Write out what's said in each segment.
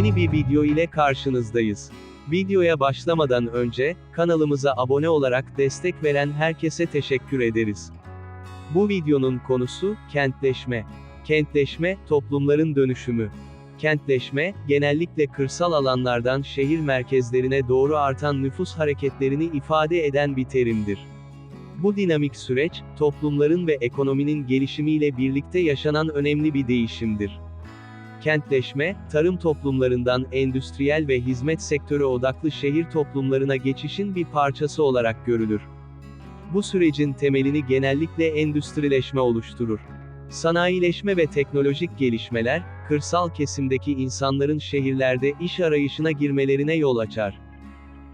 Yeni bir video ile karşınızdayız. Videoya başlamadan önce, kanalımıza abone olarak destek veren herkese teşekkür ederiz. Bu videonun konusu, kentleşme. Kentleşme, toplumların dönüşümü. Kentleşme, genellikle kırsal alanlardan şehir merkezlerine doğru artan nüfus hareketlerini ifade eden bir terimdir. Bu dinamik süreç, toplumların ve ekonominin gelişimiyle birlikte yaşanan önemli bir değişimdir. Kentleşme, tarım toplumlarından endüstriyel ve hizmet sektörü odaklı şehir toplumlarına geçişin bir parçası olarak görülür. Bu sürecin temelini genellikle endüstrileşme oluşturur. Sanayileşme ve teknolojik gelişmeler, kırsal kesimdeki insanların şehirlerde iş arayışına girmelerine yol açar.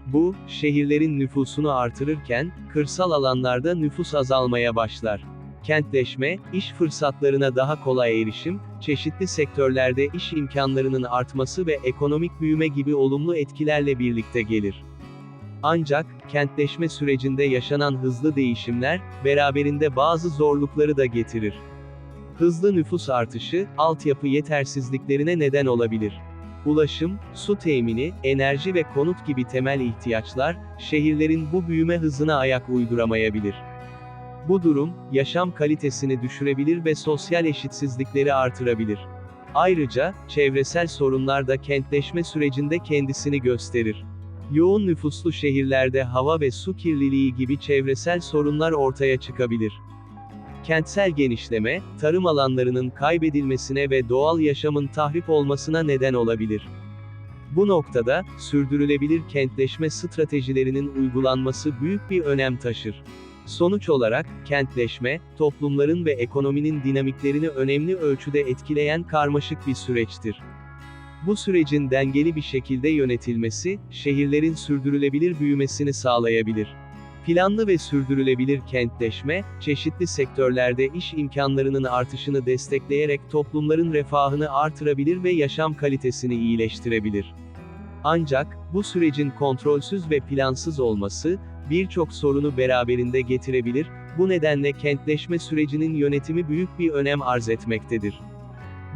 Bu, şehirlerin nüfusunu artırırken, kırsal alanlarda nüfus azalmaya başlar. Kentleşme, iş fırsatlarına daha kolay erişim, çeşitli sektörlerde iş imkanlarının artması ve ekonomik büyüme gibi olumlu etkilerle birlikte gelir. Ancak, kentleşme sürecinde yaşanan hızlı değişimler, beraberinde bazı zorlukları da getirir. Hızlı nüfus artışı, altyapı yetersizliklerine neden olabilir. Ulaşım, su temini, enerji ve konut gibi temel ihtiyaçlar, şehirlerin bu büyüme hızına ayak uyduramayabilir. Bu durum, yaşam kalitesini düşürebilir ve sosyal eşitsizlikleri artırabilir. Ayrıca, çevresel sorunlar da kentleşme sürecinde kendisini gösterir. Yoğun nüfuslu şehirlerde hava ve su kirliliği gibi çevresel sorunlar ortaya çıkabilir. Kentsel genişleme, tarım alanlarının kaybedilmesine ve doğal yaşamın tahrip olmasına neden olabilir. Bu noktada, sürdürülebilir kentleşme stratejilerinin uygulanması büyük bir önem taşır. Sonuç olarak, kentleşme, toplumların ve ekonominin dinamiklerini önemli ölçüde etkileyen karmaşık bir süreçtir. Bu sürecin dengeli bir şekilde yönetilmesi, şehirlerin sürdürülebilir büyümesini sağlayabilir. Planlı ve sürdürülebilir kentleşme, çeşitli sektörlerde iş imkanlarının artışını destekleyerek toplumların refahını artırabilir ve yaşam kalitesini iyileştirebilir. Ancak, bu sürecin kontrolsüz ve plansız olması, birçok sorunu beraberinde getirebilir, bu nedenle kentleşme sürecinin yönetimi büyük bir önem arz etmektedir.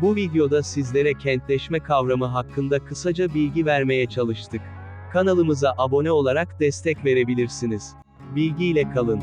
Bu videoda sizlere kentleşme kavramı hakkında kısaca bilgi vermeye çalıştık. Kanalımıza abone olarak destek verebilirsiniz. Bilgiyle kalın.